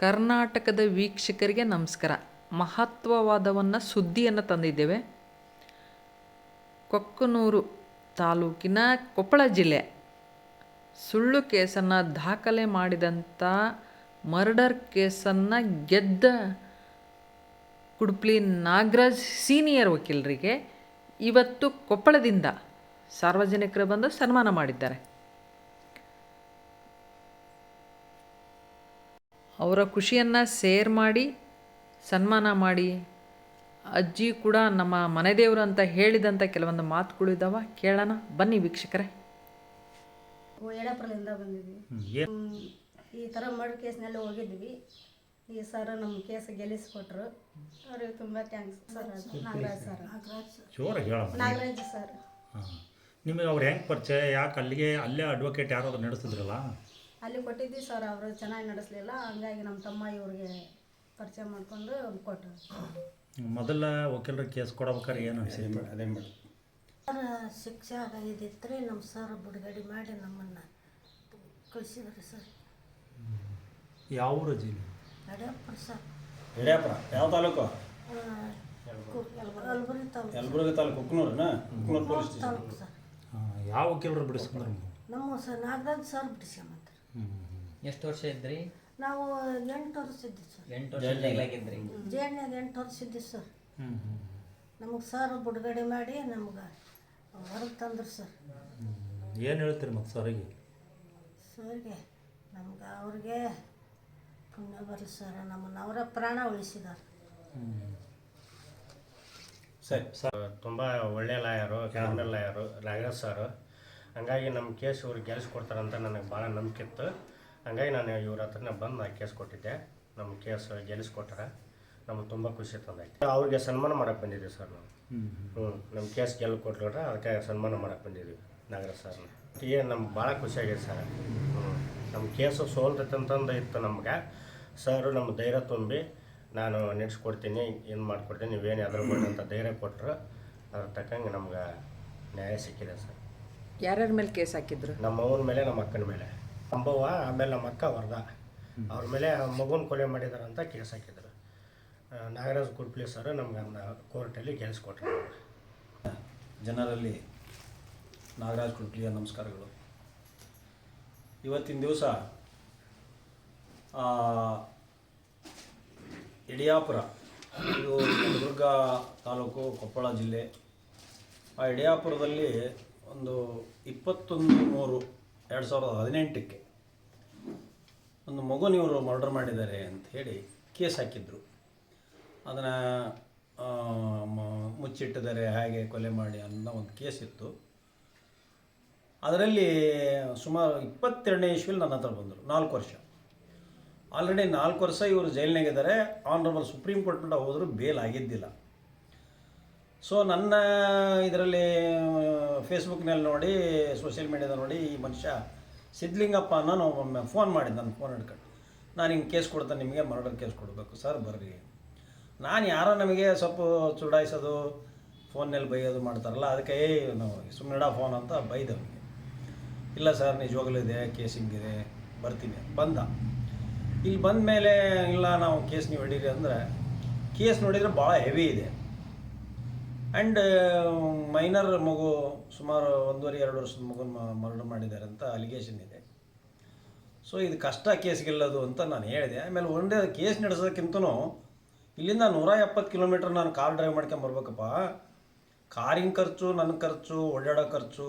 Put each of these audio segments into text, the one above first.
ಕರ್ನಾಟಕದ ವೀಕ್ಷಕರಿಗೆ ನಮಸ್ಕಾರ. ಮಹತ್ವವಾದವನ್ನು ಸುದ್ದಿಯನ್ನು ತಂದಿದ್ದೇವೆ. ಕೊಕ್ಕನೂರು ತಾಲೂಕಿನ ಕೊಪ್ಪಳ ಜಿಲ್ಲೆ. ಸುಳ್ಳು ಕೇಸನ್ನು ದಾಖಲೆ ಮಾಡಿದಂಥ ಮರ್ಡರ್ ಕೇಸನ್ನು ಗೆದ್ದ ಕುಡ್ಪ್ಲಿ ನಾಗರಾಜ್ ಸೀನಿಯರ್ ವಕೀಲರಿಗೆ ಇವತ್ತು ಕೊಪ್ಪಳದಿಂದ ಸಾರ್ವಜನಿಕರು ಬಂದು ಸನ್ಮಾನ ಮಾಡಿದ್ದಾರೆ. ಅವರ ಖುಷಿಯನ್ನು ಸೇರ್ ಮಾಡಿ ಸನ್ಮಾನ ಮಾಡಿ ಅಜ್ಜಿ ಕೂಡ ನಮ್ಮ ಮನೆದೇವರು ಅಂತ ಹೇಳಿದಂಥ ಕೆಲವೊಂದು ಮಾತುಗಳು ಇದ್ದಾವೆ ಕೇಳೋಣ ಬನ್ನಿ ವೀಕ್ಷಕರೇ. ಯಡಪುರದಿಂದ ಬಂದಿದ್ವಿ. ಈ ಥರ ಮರ್ಡ್ ಕೇಸ್ನೆಲ್ಲ ಹೋಗಿದ್ವಿ. ಈ ಸರ್ ನಮ್ಮ ಕೇಸ್ ಗೆಲ್ಲಿಸ್ಕೊಟ್ರು. ಅವ್ರಿಗೆ ತುಂಬ ಥ್ಯಾಂಕ್ಸ್ ಸರ್ ನಾಗರಾಜ್ ಸರ್ ಜೋರಾಗಿ ನಾಗರಾಜ್ ಸರ್ ನಿಮಗೆ ಅವ್ರು ಹೆಂಗೆ ಪರಿಚಯ? ಯಾಕೆ ಅಲ್ಲಿಗೆ ಅಲ್ಲೇ ಅಡ್ವೊಕೇಟ್ ಯಾರಾದ್ರು ನಡೆಸಿದ್ರಲ್ಲ? ಅಲ್ಲಿ ಕೊಟ್ಟಿದ್ವಿ ಸರ್ ಅವರು ಚೆನ್ನಾಗಿ ನಡೆಸಲಿಲ್ಲ. ಹಂಗಾಗಿ ನಮ್ಮ ತಮ್ಮ ಇವ್ರಿಗೆ ಪರಿಚಯ ಮಾಡಿಕೊಂಡು ಕೊಟ್ಟರು. ಮೊದಲ ವಕೀಲರ ಕೇಸ್ ಕೊಡ್ಬೇಕಾದ್ರೆ ಏನು ಅನಿಸಿತ್ತು? ಅದೇ ಮೇಡಮ್ ಸರ್ ಶಿಕ್ಷೆ ಆಗಿದ್ದಿತ್ತು ನಮ್ಮ ಸರ್ ಬಿಡುಗಡೆ ಮಾಡಿ ನಮ್ಮನ್ನು ಕಳಿಸಿದ್ರು ಸರ್. ಯಾವ ಊರು ಜಿಲ್ಲೆ ಯಡಿಯಪ್ಪ ಸರ್. ಯಡಿಯಾಪುರ? ಯಾವ taluk? Yelburga taluk. ಕುಕ್ನೂರನ? Kuknur police station. Taluk sir? ಯಾವ ವಕೀಲರು ಬಿಡಿಸ್ಕೊಂಡ್ರು ನಮ್ಮ ಸರ್ ನಾಗರಾಜ್ ಸರ್ ಬಿಡಿಸ್ಕೊಂಬಂದ್ರಿ. ಹ್ಞೂ ಎಷ್ಟು ವರ್ಷ ಇದ್ರಿ? ನಾವು ಎಂಟು ವರ್ಷ ಇದ್ವಿ ಸರ್. ಎಂಟು ವರ್ಷ ಜೈಲಾಗಿದ್ರಿ. ಜೇಡ್ನ್ಯಾಗ ಎಂಟು ವರ್ಷ ಇದ್ವಿ ಸರ್. ಹ್ಞೂ ಹ್ಞೂ ನಮಗೆ ಸರ್ ಬಿಡುಗಡೆ ಮಾಡಿ ನಮ್ಗೆ ಹೊರಗೆ ತಂದ್ರು ಸರ್. ಏನು ಹೇಳ್ತೀರಿ ಮತ್ತು ಸರಿಗೆ? ಸರ್ಗೆ ನಮ್ಗೆ ಅವ್ರಿಗೆ ಪುಣ್ಯ ಬರಲಿ ಸರ್. ನಮ್ಮನ್ನು ಅವರ ಪ್ರಾಣ ಉಳಿಸಿದಾರೆ. ಸರಿ. ತುಂಬ ಒಳ್ಳೆಯ lawyer camera lawyer Raghav sir. ಹಂಗಾಗಿ ನಮ್ಮ ಕೇಸ್ ಇವ್ರು ಗೆಲ್ಲಿಸ್ಕೊಡ್ತಾರಂತ ನನಗೆ ಭಾಳ ನಂಬಿಕೆ ಇತ್ತು. ಹಂಗಾಗಿ ನಾನು ಇವ್ರ ಹತ್ರನೇ ಬಂದು ನಾ ಕೇಸ್ ಕೊಟ್ಟಿದ್ದೆ. ನಮ್ಮ ಕೇಸ್ ಗೆಲ್ಲಿಸ್ಕೊಟ್ಟಾರ ನಮ್ಗೆ ತುಂಬ ಖುಷಿ ತಂದೈತೆ ಅವ್ರಿಗೆ ಸನ್ಮಾನ ಮಾಡಕ್ಕೆ ಬಂದಿದ್ದೀವಿ ಸರ್ ನಾವು. ಹ್ಞೂ ನಮ್ಮ ಕೇಸ್ ಗೆಲ್ಲು ಕೊಟ್ಟರೆ ಅದಕ್ಕೆ ಸನ್ಮಾನ ಮಾಡಕ್ಕೆ ಬಂದಿದ್ವಿ ನಾಗರಾಜ್ ಸರ್ನ ಏನು ನಮ್ಗೆ ಭಾಳ ಖುಷಿಯಾಗಿದೆ ಸರ್. ಹ್ಞೂ ನಮ್ಮ ಕೇಸು ಸೋಲ್ತೈತೆ ಅಂತಂದು ಇತ್ತು ನಮ್ಗೆ. ಸರ್ ನಮ್ಮ ಧೈರ್ಯ ತುಂಬಿ ನಾನು ನೆಡ್ಸ್ಕೊಡ್ತೀನಿ ಏನು ಮಾಡ್ಕೊಡ್ತೀನಿ ನೀವೇನು ಅದ್ರ ಅಂತ ಧೈರ್ಯ ಕೊಟ್ಟರು ಅದ್ರ ತಕ್ಕಂಗೆ ನಮ್ಗೆ ನ್ಯಾಯ ಸಿಕ್ಕಿದೆ ಸರ್. ಯಾರ್ಯಾರ ಮೇಲೆ ಕೇಸ್ ಹಾಕಿದ್ರು? ನಮ್ಮ ಅವನ ಮೇಲೆ ನಮ್ಮ ಅಕ್ಕನ ಮೇಲೆ. ಅಂಬವ್ವ ಆಮೇಲೆ ನಮ್ಮ ಅಕ್ಕ ವರದ ಅವ್ರ ಮೇಲೆ ಮಗುನ ಕೊಲೆ ಮಾಡಿದಾರೆ ಅಂತ ಕೇಸ್ ಹಾಕಿದ್ರು. ಆ, ನಾಗರಾಜ್ ಕುಡ್ಪ್ಲಿ ಸರ್ ನಮ್ಗೆ ಅದನ್ನ ಕೋರ್ಟಲ್ಲಿ ಗೆಲ್ಸ್ಕೊಟ್ರು. ಜನರಲ್ಲಿ ನಾಗರಾಜ್ ಕುಟ್ಲಿಯ ನಮಸ್ಕಾರಗಳು. ಇವತ್ತಿನ ದಿವಸ ಯಡಿಯಾಪುರ ಇದು ದುರ್ಗ ತಾಲೂಕು ಕೊಪ್ಪಳ ಜಿಲ್ಲೆ. ಆ ಯಡಿಯಾಪುರದಲ್ಲಿ ಒಂದು ಇಪ್ಪತ್ತೊಂದು ಮೂರು ಎರಡು ಸಾವಿರದ ಹದಿನೆಂಟಕ್ಕೆ ಒಂದು ಮಗುನ ಇವರು ಮರ್ಡರ್ ಮಾಡಿದ್ದಾರೆ ಅಂತ ಹೇಳಿ ಕೇಸ್ ಹಾಕಿದ್ರು. ಅದನ್ನು ಮುಚ್ಚಿಟ್ಟಿದ್ದಾರೆ, ಹಾಗೆ ಕೊಲೆ ಮಾಡಿ ಅನ್ನೋ ಒಂದು ಕೇಸ್ ಇತ್ತು. ಅದರಲ್ಲಿ ಸುಮಾರು ಇಪ್ಪತ್ತೆರಡನೇ ಇಶ್ವಿಲ್ ನನ್ನ ಹತ್ರ ಬಂದರು, ನಾಲ್ಕು ವರ್ಷ. ಆಲ್ರೆಡಿ ನಾಲ್ಕು ವರ್ಷ ಇವರು ಜೈಲಿನಾಗಿದ್ದಾರೆ ಆನರಬಲ್ ಸುಪ್ರೀಂ ಕೋರ್ಟ್ನಿಂದ ಹೋದರೂ ಬೇಲ್ ಆಗಿದ್ದಿಲ್ಲ. ಸೊ ನನ್ನ ಇದರಲ್ಲಿ ಫೇಸ್ಬುಕ್ನಲ್ಲಿ ನೋಡಿ ಸೋಷಿಯಲ್ ಮೀಡ್ಯಾದ ನೋಡಿ ಈ ಮನುಷ್ಯ ಸಿದ್ಧಲಿಂಗಪ್ಪ ಅನ್ನೋ ಒಮ್ಮೆ ಫೋನ್ ಮಾಡಿ ನನ್ನ ಫೋನ್ ಹಿಡ್ಕೊಂಡು. ನಾನು ಹಿಂಗೆ ಕೇಸ್ ಕೊಡ್ತೇನೆ, ನಿಮಗೆ ಮರ್ಡರ್ ಕೇಸ್ ಕೊಡಬೇಕು. ಸರ್, ಬರ್ರಿ. ನಾನು ಯಾರೋ ನಮಗೆ ಸ್ವಲ್ಪ ಚುಡಾಯಿಸೋದು ಫೋನ್ನಲ್ಲಿ ಬೈಯೋದು ಮಾಡ್ತಾರಲ್ಲ, ಅದಕ್ಕೆ ನಾವು ಸುಮ್ಮನೆ ಫೋನ್ ಅಂತ ಬೈದೆ ಅವನಿಗೆ. ಇಲ್ಲ ಸರ್, ನಿಜವಾಗ್ಲೂ ಇದೆ ಕೇಸ್ ಹಿಂಗಿದೆ, ಬರ್ತೀನಿ. ಬಂದ. ಇಲ್ಲಿ ಬಂದ ಮೇಲೆ ಇಲ್ಲ, ನಾವು ಕೇಸ್ ನೀವು ಹಿಡೀರಿ ಅಂದರೆ ಕೇಸ್ ನೋಡಿದರೆ ಭಾಳ ಹೆವಿ ಇದೆ. ಆ್ಯಂಡ್ ಮೈನರ್ ಮಗು ಸುಮಾರು ಒಂದೂವರೆ, ಎರಡು ವರ್ಷದ ಮಗುನ ಮರ್ಡರ್ ಮಾಡಿದ್ದಾರೆ ಅಂತ ಅಲಿಗೇಷನ್ ಇದೆ. ಸೊ ಇದು ಕಷ್ಟ ಕೇಸ್ ಗೆಲ್ಲೋದು ಅಂತ ನಾನು ಹೇಳಿದೆ. ಆಮೇಲೆ ಒಂದೇ ಕೇಸ್ ನಡೆಸೋದಕ್ಕಿಂತನೂ ಇಲ್ಲಿಂದ ನೂರ ಎಪ್ಪತ್ತು ಕಿಲೋಮೀಟ್ರ್ ನಾನು ಕಾರ್ ಡ್ರೈವ್ ಮಾಡ್ಕೊಂಬರ್ಬೇಕಪ್ಪ ಕಾರಿನ ಖರ್ಚು, ನನ್ನ ಖರ್ಚು, ಓಡಾಡೋ ಖರ್ಚು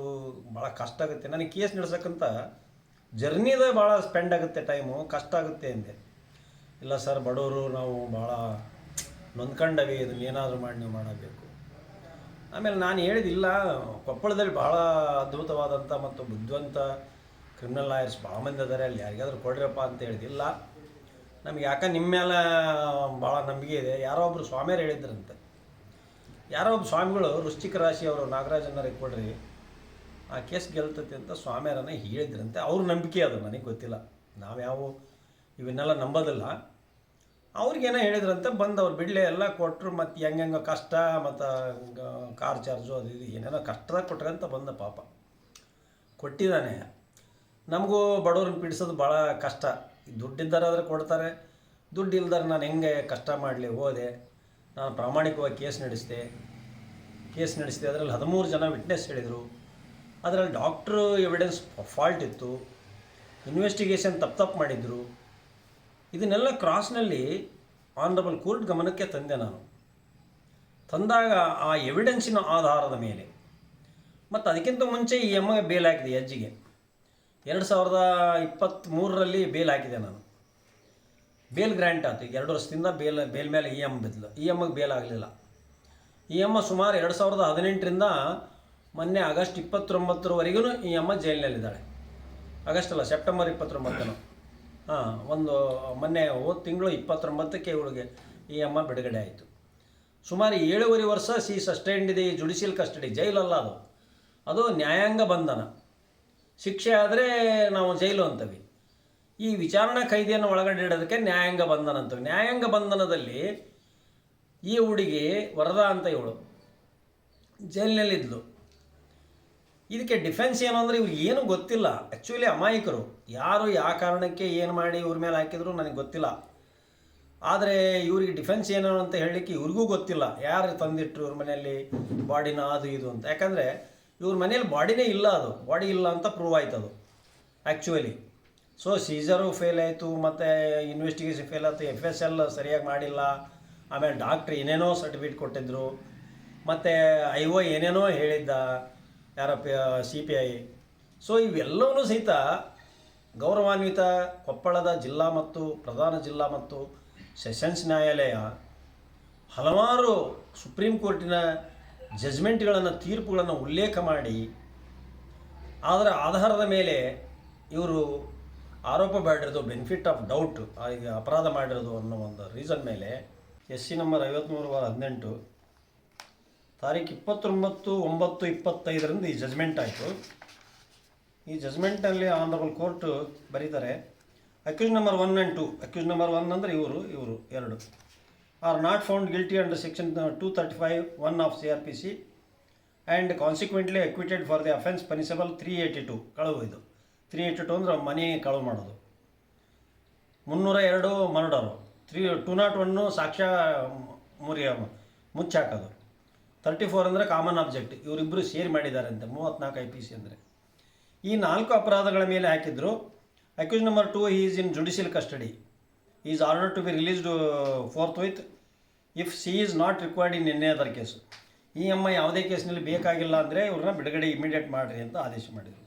ಭಾಳ ಕಷ್ಟ ಆಗುತ್ತೆ. ನನಗೆ ಕೇಸ್ ನಡೆಸೋಕ್ಕಂತ ಜರ್ನಿದೇ ಭಾಳ ಸ್ಪೆಂಡ್ ಆಗುತ್ತೆ ಟೈಮು ಕಷ್ಟ ಆಗುತ್ತೆ ಅಂದೆ. ಇಲ್ಲ ಸರ್, ಬಡವರು ನಾವು ಭಾಳ ನೊಂದ್ಕೊಂಡವಿ, ಇದನ್ನ ಏನಾದರೂ ಮಾಡಿ ನೀವು ಮಾಡಬೇಕು. ಆಮೇಲೆ ನಾನು ಹೇಳಿದಿಲ್ಲ, ಕೊಪ್ಪಳದಲ್ಲಿ ಭಾಳ ಅದ್ಭುತವಾದಂಥ ಮತ್ತು ಬುದ್ಧಿವಂತ ಕ್ರಿಮಿನಲ್ ಲಾಯರ್ಸ್ ಭಾಳ ಮಂದಿ ಅದಾರೆ ಅಲ್ಲಿ ಯಾರಿಗಾದ್ರೂ ಕೊಡ್ರಪ್ಪ ಅಂತ ಹೇಳಿದಿಲ್ಲ. ನಮ್ಗೆ ಯಾಕೆ ನಿಮ್ಮ ಮೇಲೆ ಭಾಳ ನಂಬಿಕೆ ಇದೆ, ಯಾರೋ ಒಬ್ಬರು ಸ್ವಾಮಿಯರು ಹೇಳಿದ್ರಂತೆ. ಯಾರೋ ಒಬ್ಬ ಸ್ವಾಮಿಗಳು ವೃಶ್ಚಿಕ ರಾಶಿಯವರು ನಾಗರಾಜನರಿಗೆ ಕೊಡ್ರಿ, ಆ ಕೇಸ್ ಗೆಲ್ತತಿ ಅಂತ ಸ್ವಾಮಿಯರನ್ನ ಹೇಳಿದ್ರಂತೆ. ಅವ್ರ ನಂಬಿಕೆ ಅದು, ನನಗೆ ಗೊತ್ತಿಲ್ಲ. ನಾವು ಯಾವ ಇವನ್ನೆಲ್ಲ ನಂಬೋದಿಲ್ಲ. ಅವ್ರಿಗೇನೋ ಹೇಳಿದ್ರಂತೆ ಬಂದು ಅವ್ರು ಬಿಡಲೆ ಎಲ್ಲ ಕೊಟ್ಟರು ಮತ್ತು ಹೆಂಗೆ ಕಷ್ಟ ಮತ್ತು ಕಾರ್ ಚಾರ್ಜು ಅದು ಇದು, ಏನೇನೋ ಕಷ್ಟದಾಗ ಕೊಟ್ರಂತ ಬಂದ ಪಾಪ. ಕೊಟ್ಟಿದ್ದಾನೆ. ನಮಗೂ ಬಡವ್ರನ್ನ ಪೀಡಿಸೋದು ಭಾಳ ಕಷ್ಟ. ದುಡ್ಡಿದ್ದಾರಾದ್ರೆ ಕೊಡ್ತಾರೆ ದುಡ್ಡು ಇಲ್ದಾರೆ ನಾನು ಹೆಂಗೆ ಕಷ್ಟ ಮಾಡಲಿ, ಹೋದೆ, ನಾನು ಪ್ರಾಮಾಣಿಕವಾಗಿ ಕೇಸ್ ನಡೆಸಿದೆ ಕೇಸ್ ನಡೆಸಿದೆ, ಅದರಲ್ಲಿ ಹದಿಮೂರು ಜನ ವಿಟ್ನೆಸ್ ಹೇಳಿದರು. ಅದರಲ್ಲಿ ಡಾಕ್ಟ್ರು ಎವಿಡೆನ್ಸ್ ಫಾಲ್ಟ್ ಇತ್ತು ಇನ್ವೆಸ್ಟಿಗೇಷನ್ ತಪ್ಪು ತಪ್ಪು ಮಾಡಿದ್ರು. ಇದನ್ನೆಲ್ಲ ಕ್ರಾಸ್ನಲ್ಲಿ ಆನರಬಲ್ ಕೋರ್ಟ್ ಗಮನಕ್ಕೆ ತಂದೆ ನಾನು. ತಂದಾಗ ಆ ಎವಿಡೆನ್ಸಿನ ಆಧಾರದ ಮೇಲೆ. ಮತ್ತು ಅದಕ್ಕಿಂತ ಮುಂಚೆ ಈ ಎಮ್ಮಗೆ ಬೇಲ್ ಹಾಕಿದೆ ಅಜ್ಜಿಗೆ. ಎರಡು ಸಾವಿರದ ಇಪ್ಪತ್ತ್ಮೂರರಲ್ಲಿ ಬೇಲ್ ಹಾಕಿದೆ ನಾನು. ಬೇಲ್ ಗ್ರ್ಯಾಂಟ್ ಆಯ್ತು. ಎರಡು ವರ್ಷದಿಂದ ಬೇಲ್ ಬೇಲ್ ಮೇಲೆ ಇ ಎಂ ಬಿದ್ದಲು ಇ ಎಮ್ಗೆ ಬೇಲ್ ಆಗಲಿಲ್ಲ ಈ ಎಮ್ಮ ಸುಮಾರು ಎರಡು ಸಾವಿರದ ಹದಿನೆಂಟರಿಂದ ಮೊನ್ನೆ ಆಗಸ್ಟ್ ಇಪ್ಪತ್ತೊಂಬತ್ತರವರೆಗೂ ಈ ಎಮ್ಮ ಜೈಲಿನಲ್ಲಿದ್ದಾಳೆ. ಆಗಸ್ಟ್ ಅಲ್ಲ, ಸೆಪ್ಟೆಂಬರ್ ಇಪ್ಪತ್ತೊಂಬತ್ತನು ಹಾಂ, ಒಂದು ಮೊನ್ನೆ ಹೋದ ತಿಂಗಳು ಇಪ್ಪತ್ತೊಂಬತ್ತಕ್ಕೆ ಇವಳಿಗೆ ಈ ಅಮ್ಮ ಬಿಡುಗಡೆ ಆಯಿತು. ಸುಮಾರು ಏಳುವರೆ ವರ್ಷ ಸಿ ಸಸ್ಟೈಂಡ್ ಇದೆ ಜುಡಿಷಿಯಲ್ ಕಸ್ಟಡಿ, ಜೈಲಲ್ಲ ಅದು. ಅದು ನ್ಯಾಯಾಂಗ ಬಂಧನ. ಶಿಕ್ಷೆ ಆದರೆ ನಾವು ಜೈಲು ಅಂತೀವಿ. ಈ ವಿಚಾರಣಾ ಖೈದಿಯನ್ನು ಒಳಗಡೆ ಇಡೋದಕ್ಕೆ ನ್ಯಾಯಾಂಗ ಬಂಧನ ಅಂತ ನ್ಯಾಯಾಂಗ ಬಂಧನದಲ್ಲಿ ಈ ಹುಡುಗಿ ವರದಾ ಅಂತ ಇವಳು. ಜೈಲಿನಲ್ಲಿದ್ಲು. ಇದಕ್ಕೆ ಡಿಫೆನ್ಸ್ ಏನು ಅಂದರೆ ಇವ್ರು ಏನು ಗೊತ್ತಿಲ್ಲ. ಆ್ಯಕ್ಚುಲಿ ಅಮಾಯಕರು. ಯಾರು ಯಾವ ಕಾರಣಕ್ಕೆ ಏನು ಮಾಡಿ ಇವ್ರ ಮೇಲೆ ಹಾಕಿದ್ರು ನನಗೆ ಗೊತ್ತಿಲ್ಲ. ಆದರೆ ಇವ್ರಿಗೆ ಡಿಫೆನ್ಸ್ ಏನು ಅಂತ ಹೇಳಲಿಕ್ಕೆ ಇವ್ರಿಗೂ ಗೊತ್ತಿಲ್ಲ. ಯಾರು ತಂದಿಟ್ರು ಇವ್ರ ಮನೆಯಲ್ಲಿ? ಬಾಡಿನ ಅದು ಇದು ಅಂತ. ಯಾಕಂದರೆ ಇವ್ರ ಮನೇಲಿ ಬಾಡಿನೇ ಇಲ್ಲ ಅದು. ಬಾಡಿ ಇಲ್ಲ ಅಂತ ಪ್ರೂವ್ ಆಯ್ತು ಅದು. ಆ್ಯಕ್ಚುಲಿ ಸೊ ಸೀಸರು ಫೇಲ್ ಆಯಿತು. ಮತ್ತು ಇನ್ವೆಸ್ಟಿಗೇಷನ್ ಫೇಲ್ ಆಯಿತು. ಎಫ್ ಎಸ್ ಎಲ್ ಸರಿಯಾಗಿ ಮಾಡಿಲ್ಲ. ಆಮೇಲೆ ಡಾಕ್ಟ್ರ್ ಏನೇನೋ ಸರ್ಟಿಫಿಕೇಟ್ ಕೊಟ್ಟಿದ್ದರು ಮತ್ತು ಐ ಓ ಏನೇನೋ ಹೇಳಿದ್ದ. ಯಾರ ಸಿ ಪಿ ಐ ಸೊ ಇವೆಲ್ಲವೂ ಸಹಿತ ಗೌರವಾನ್ವಿತ ಕೊಪ್ಪಳದ ಜಿಲ್ಲಾ ಮತ್ತು ಪ್ರಧಾನ ಜಿಲ್ಲಾ ಮತ್ತು ಸೆಷನ್ಸ್ ನ್ಯಾಯಾಲಯ ಹಲವಾರು ಸುಪ್ರೀಂ ಕೋರ್ಟಿನ ಜಜ್ಮೆಂಟ್ಗಳನ್ನು, ತೀರ್ಪುಗಳನ್ನು ಉಲ್ಲೇಖ ಮಾಡಿ, ಅದರ ಆಧಾರದ ಮೇಲೆ ಇವರು ಆರೋಪ ಮಾಡಿರೋದು ಬೆನಿಫಿಟ್ ಆಫ್ ಡೌಟ್ ಈಗ ಅಪರಾಧ ಮಾಡಿರೋದು ಅನ್ನೋ ಒಂದು ರೀಸನ್ ಮೇಲೆ ಎಸ್ ಸಿ ನಂಬರ್ ಐವತ್ತ್ಮೂರು ವಾರ ಹದಿನೆಂಟು ತಾರೀಕು ಇಪ್ಪತ್ತೊಂಬತ್ತು, ಒಂಬತ್ತು, ಇಪ್ಪತ್ತೈದರಿಂದ ಈ ಜಜ್ಮೆಂಟ್ ಆಯಿತು. ಈ ಜಜ್ಮೆಂಟಲ್ಲಿ ಆನರಬಲ್ ಕೋರ್ಟ್ ಬರೀತಾರೆ accused number one and two accused number one ಅಂದರೆ ಇವರು ಇವರು ಎರಡು. Are not found guilty under section two thirty five one of C R P C and consequently acquitted for the offence punishable three eighty two ಕಳವು ಇದು. Three eighty to ಅಂದರೆ ಮನೆ ಕಳವು ಮಾಡೋದು. ಮುನ್ನೂರ ಎರಡು murder. Three two not one ಸಾಕ್ಷ್ಯ ಮುರಿಯ, ಮುಚ್ಚಾಕೋದು. ತರ್ಟಿ ಫೋರ್ ಅಂದರೆ ಕಾಮನ್ ಆಬ್ಜೆಕ್ಟ್ ಇವರಿಬ್ಬರು ಶೇರ್ ಮಾಡಿದ್ದಾರೆ ಅಂತೆ ಮೂವತ್ನಾಲ್ಕು ಐ ಪಿ ಸಿ ಅಂದರೆ. ಈ ನಾಲ್ಕು ಅಪರಾಧಗಳ ಮೇಲೆ ಹಾಕಿದ್ರು accused number two is in judicial custody is order to be released forthwith if she is not required in any other case ಈ ಅಮ್ಮ ಯಾವುದೇ ಕೇಸ್ನಲ್ಲಿ ಬೇಕಾಗಿಲ್ಲ ಅಂದರೆ ಇವ್ರನ್ನ ಬಿಡುಗಡೆ ಇಮಿಡಿಯೇಟ್ ಮಾಡಿರಿ ಅಂತ ಆದೇಶ ಮಾಡಿದರು.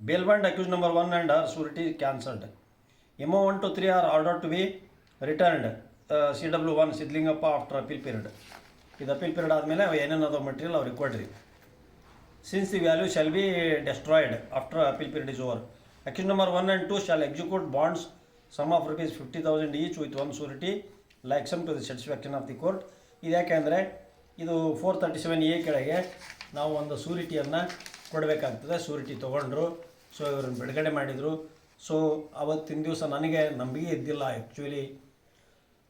Bail bond accused number one and are surety cancelled M one to three are order to be returned C W one Sidlingappa after appeal period ಇದು ಅಪೀಲ್ ಪೀರಿಯಡ್ ಆದಮೇಲೆ ಏನೇನು ಅದೋ ಮಟೀರಿಯಲ್ ಅವ್ರಿಗೆ ಕೊಡ್ರಿ. Since the value shall be destroyed after appeal period is over accused number one and two shall execute bonds sum of rupees fifty thousand each with one surety like sum to the satisfaction of the court ಇದು ಯಾಕೆಂದರೆ ಇದು four thirty seven A ಕೆಳಗೆ ನಾವು ಒಂದು ಸೂರಿಟಿಯನ್ನು ಕೊಡಬೇಕಾಗ್ತದೆ. ಸೂರಿಟಿ ತೊಗೊಂಡ್ರು so ಇವ್ರನ್ನ ಬಿಡುಗಡೆ ಮಾಡಿದರು. ಸೊ ಅವತ್ತಿನ ದಿವಸ ನನಗೆ ನಂಬಿಕೆ ಇದ್ದಿಲ್ಲ ಆ್ಯಕ್ಚುಲಿ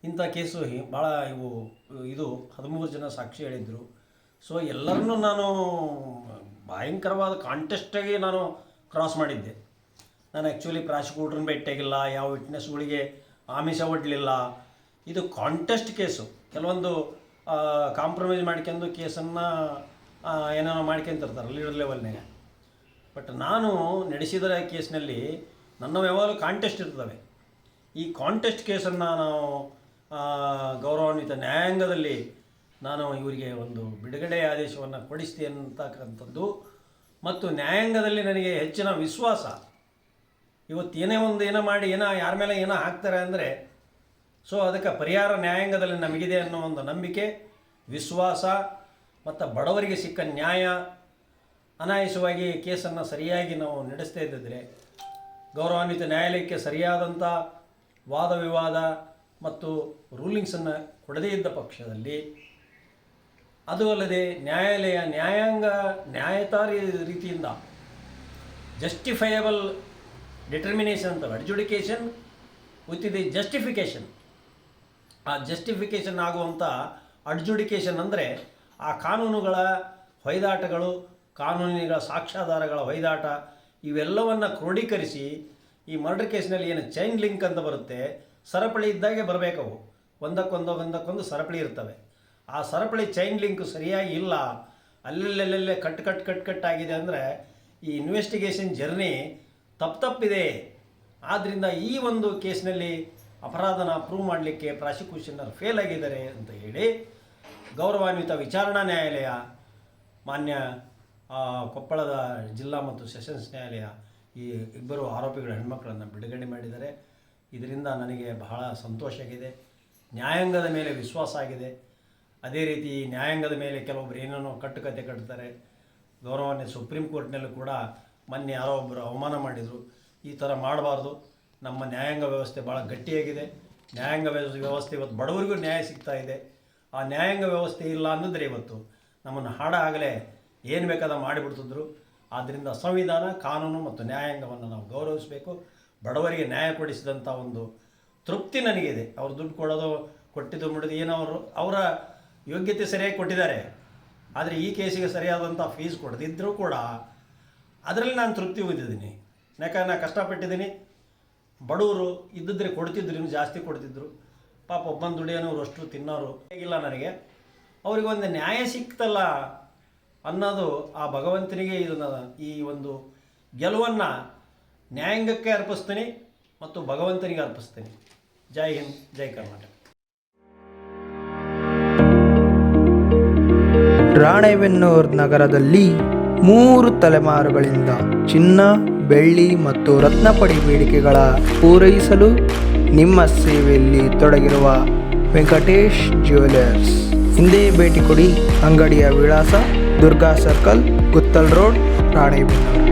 ಇಂಥ ಕೇಸು ಭಾಳ ಇವು, ಇದು ಹದಿಮೂರು ಜನ ಸಾಕ್ಷಿ ಹೇಳಿದರು. ಸೊ ಎಲ್ಲರನ್ನೂ ನಾನು ಭಯಂಕರವಾದ ಕಾಂಟೆಸ್ಟಾಗಿ ನಾನು ಕ್ರಾಸ್ ಮಾಡಿದ್ದೆ. ನಾನು ಆ್ಯಕ್ಚುಲಿ ಪ್ರಾಸಿಕ್ಯೂಟ್ರನ್ನ ಭೇಟಿಯಾಗಿಲ್ಲ, ಯಾವ ವಿಟ್ನೆಸ್ಗಳಿಗೆ ಆಮಿಷ ಒಡ್ಲಿಲ್ಲ. ಇದು ಕಾಂಟೆಸ್ಟ್ ಕೇಸು. ಕೆಲವೊಂದು ಕಾಂಪ್ರಮೈಸ್ ಮಾಡ್ಕೊಂಡು ಕೇಸನ್ನು ಏನೇನೋ ಮಾಡ್ಕೊಂತಿರ್ತಾರೆ ಲೀಡರ್ ಲೆವೆಲ್ನಾಗ ಬಟ್ ನಾನು ನಡೆಸಿದ ಕೇಸ್ನಲ್ಲಿ ನನ್ನ ವ್ಯವಹಾರ ಕಾಂಟೆಸ್ಟ್ ಇರ್ತವೆ. ಈ ಕಾಂಟೆಸ್ಟ್ ಕೇಸನ್ನು ನಾವು ಗೌರವಾನ್ವಿತ ನ್ಯಾಯಾಂಗದಲ್ಲಿ ನಾನು ಇವರಿಗೆ ಒಂದು ಬಿಡುಗಡೆ ಆದೇಶವನ್ನು ಕೊಡಿಸ್ತೀನಿ ಅಂತಕ್ಕಂಥದ್ದು. ಮತ್ತು ನ್ಯಾಯಾಂಗದಲ್ಲಿ ನನಗೆ ಹೆಚ್ಚಿನ ವಿಶ್ವಾಸ. ಇವತ್ತು ಏನೇ ಒಂದು ಏನೋ ಮಾಡಿ, ಏನೋ ಯಾರ ಮೇಲೆ ಏನೋ ಹಾಕ್ತಾರೆ ಅಂದರೆ, ಸೊ ಅದಕ್ಕೆ ಪರಿಹಾರ ನ್ಯಾಯಾಂಗದಲ್ಲಿ ನಮಗಿದೆ ಅನ್ನೋ ಒಂದು ನಂಬಿಕೆ, ವಿಶ್ವಾಸ, ಮತ್ತು ಬಡವರಿಗೆ ಸಿಕ್ಕ ನ್ಯಾಯ, ಅನಾಯಾಸವಾಗಿ ಕೇಸನ್ನು ಸರಿಯಾಗಿ ನಾವು ನಡೆಸ್ತಾ ಇದ್ದಿದ್ರೆ, ಗೌರವಾನ್ವಿತ ನ್ಯಾಯಾಲಯಕ್ಕೆ ಸರಿಯಾದಂಥ ವಾದ ವಿವಾದ ಮತ್ತು ರೂಲಿಂಗ್ಸನ್ನು ಕೊಡದೇ ಇದ್ದ ಪಕ್ಷದಲ್ಲಿ ಅದು ಅಲ್ಲದೆ ನ್ಯಾಯಾಲಯ ನ್ಯಾಯಾಂಗ ನ್ಯಾಯತಾರಿ ರೀತಿಯಿಂದ ಜಸ್ಟಿಫೈಯಬಲ್ ಡಿಟರ್ಮಿನೇಷನ್ ಅಂತ ಅಡ್ಜುಡಿಕೇಷನ್ ವಿತ್ ದಿ ಜಸ್ಟಿಫಿಕೇಷನ್ ಆ ಜಸ್ಟಿಫಿಕೇಷನ್ ಆಗುವಂಥ ಅಡ್ಜುಡಿಕೇಷನ್ ಅಂದರೆ ಆ ಕಾನೂನುಗಳ ಹೊಯ್ದಾಟಗಳು, ಕಾನೂನಿನ ಸಾಕ್ಷ್ಯಾಧಾರಗಳ ಹೊಯ್ದಾಟ, ಇವೆಲ್ಲವನ್ನು ಕ್ರೋಢೀಕರಿಸಿ ಈ ಮರ್ಡರ್ ಕೇಸ್ನಲ್ಲಿ ಏನು ಚೈನ್ ಲಿಂಕ್ ಅಂತ ಬರುತ್ತೆ ಸರಪಳಿ ಇದ್ದಾಗೆ ಬರಬೇಕವು ಒಂದಕ್ಕೊಂದು ಒಂದಕ್ಕೊಂದು ಸರಪಳಿ ಇರ್ತವೆ. ಆ ಸರಪಳಿ ಚೈನ್ ಲಿಂಕ್ ಸರಿಯಾಗಿ ಇಲ್ಲ ಅಲ್ಲಲ್ಲಲ್ಲೇ ಕಟ್ ಕಟ್ ಕಟ್ ಕಟ್ ಆಗಿದೆ ಅಂದರೆ ಈ ಇನ್ವೆಸ್ಟಿಗೇಷನ್ ಜರ್ನಿ ತಪ್ಪು ತಪ್ಪಿದೆ. ಆದ್ದರಿಂದ ಈ ಒಂದು ಕೇಸ್ನಲ್ಲಿ ಅಪರಾಧನ ಪ್ರೂವ್ ಮಾಡಲಿಕ್ಕೆ ಪ್ರಾಸಿಕ್ಯೂಷನರ್ ಫೇಲ್ ಆಗಿದ್ದಾರೆ ಅಂತ ಹೇಳಿ ಗೌರವಾನ್ವಿತ ವಿಚಾರಣಾ ನ್ಯಾಯಾಲಯ, ಮಾನ್ಯ ಕೊಪ್ಪಳದ ಜಿಲ್ಲಾ ಮತ್ತು ಸೆಷನ್ಸ್ ನ್ಯಾಯಾಲಯ ಈ ಇಬ್ಬರು ಆರೋಪಿಗಳ ಹೆಣ್ಮಕ್ಳನ್ನು ಬಿಡುಗಡೆ ಮಾಡಿದ್ದಾರೆ. ಇದರಿಂದ ನನಗೆ ಬಹಳ ಸಂತೋಷ ಆಗಿದೆ. ನ್ಯಾಯಾಂಗದ ಮೇಲೆ ವಿಶ್ವಾಸ ಆಗಿದೆ. ಅದೇ ರೀತಿ ನ್ಯಾಯಾಂಗದ ಮೇಲೆ ಕೆಲವೊಬ್ಬರು ಏನೇನೋ ಕಟ್ಟುಕತೆ ಕಟ್ತಾರೆ. ಗೌರವಾನ್ಯ ಸುಪ್ರೀಂ ಕೋರ್ಟ್ನಲ್ಲೂ ಕೂಡ ಮೊನ್ನೆ ಯಾರೋ ಒಬ್ಬರು ಅವಮಾನ ಮಾಡಿದರು. ಈ ಥರ ಮಾಡಬಾರ್ದು. ನಮ್ಮ ನ್ಯಾಯಾಂಗ ವ್ಯವಸ್ಥೆ ಭಾಳ ಗಟ್ಟಿಯಾಗಿದೆ. ನ್ಯಾಯಾಂಗ ವ್ಯವಸ್ಥೆ ಇವತ್ತು ಬಡವರಿಗೂ ನ್ಯಾಯ ಸಿಗ್ತಾ ಇದೆ. ಆ ನ್ಯಾಯಾಂಗ ವ್ಯವಸ್ಥೆ ಇಲ್ಲ ಅನ್ನೋದ್ರೆ ಇವತ್ತು ನಮ್ಮನ್ನು ಹಾಡ ಆಗಲೇ ಏನು ಬೇಕಾದ ಮಾಡಿಬಿಡ್ತಿದ್ರು. ಆದ್ದರಿಂದ ಸಂವಿಧಾನ, ಕಾನೂನು ಮತ್ತು ನ್ಯಾಯಾಂಗವನ್ನು ನಾವು ಗೌರವಿಸಬೇಕು. ಬಡವರಿಗೆ ನ್ಯಾಯ ಕೊಡಿಸಿದಂಥ ಒಂದು ತೃಪ್ತಿ ನನಗಿದೆ. ಅವ್ರು ದುಡ್ಡು ಕೊಡೋದು, ಕೊಟ್ಟಿದ್ದು ಮುಡಿದು ಏನೋ ಅವರು, ಅವರ ಯೋಗ್ಯತೆ ಸರಿಯಾಗಿ ಕೊಟ್ಟಿದ್ದಾರೆ. ಆದರೆ ಈ ಕೇಸಿಗೆ ಸರಿಯಾದಂಥ ಫೀಸ್ ಕೊಡದಿದ್ದರೂ ಕೂಡ ಅದರಲ್ಲಿ ನಾನು ತೃಪ್ತಿ ಹೊಂದಿದ್ದೀನಿ. ಯಾಕಂದ್ರೆ ನಾನು ಕಷ್ಟಪಟ್ಟಿದ್ದೀನಿ. ಬಡವರು ಇದ್ದಿದ್ರೆ ಕೊಡ್ತಿದ್ರು, ಇನ್ನು ಜಾಸ್ತಿ ಕೊಡ್ತಿದ್ರು. ಪಾಪ ಒಬ್ಬನ ದುಡಿಯೋನವ್ರು ಅಷ್ಟು ತಿನ್ನೋರು ಹೇಗಿಲ್ಲ ನನಗೆ. ಅವ್ರಿಗೆ ಅವರಿಗೊಂದು ನ್ಯಾಯ ಸಿಕ್ತಲ್ಲ ಅನ್ನೋದು ಆ ಭಗವಂತನಿಗೆ ಇದನ್ನು ಈ ಒಂದು ಗೆಲುವನ್ನು ನ್ಯಾಯಾಂಗಕ್ಕೆ ಅರ್ಪಿಸ್ತೀನಿ ಮತ್ತು ಭಗವಂತನಿಗೆ ಅರ್ಪಿಸ್ತೀನಿ. ಜೈ ಹಿಂದ್, ಜೈ ಕರ್ನಾಟಕ. ರಾಣೆಬೆನ್ನೂರು ನಗರದಲ್ಲಿ ಮೂರು ತಲೆಮಾರುಗಳಿಂದ ಚಿನ್ನ, ಬೆಳ್ಳಿ ಮತ್ತು ರತ್ನಪಡಿ ಬೇಡಿಕೆಗಳ ಪೂರೈಸಲು ನಿಮ್ಮ ಸೇವೆಯಲ್ಲಿ ತೊಡಗಿರುವ ವೆಂಕಟೇಶ್ ಜ್ಯುವೆಲರ್ಸ್. ಹಿಂದೆ ಭೇಟಿ ಕೊಡಿ ಅಂಗಡಿಯ ವಿಳಾಸ ದುರ್ಗಾ ಸರ್ಕಲ್, ಗುತ್ತಲ್ ರೋಡ್, ರಾಣೆಬೆನ್ನೂರು.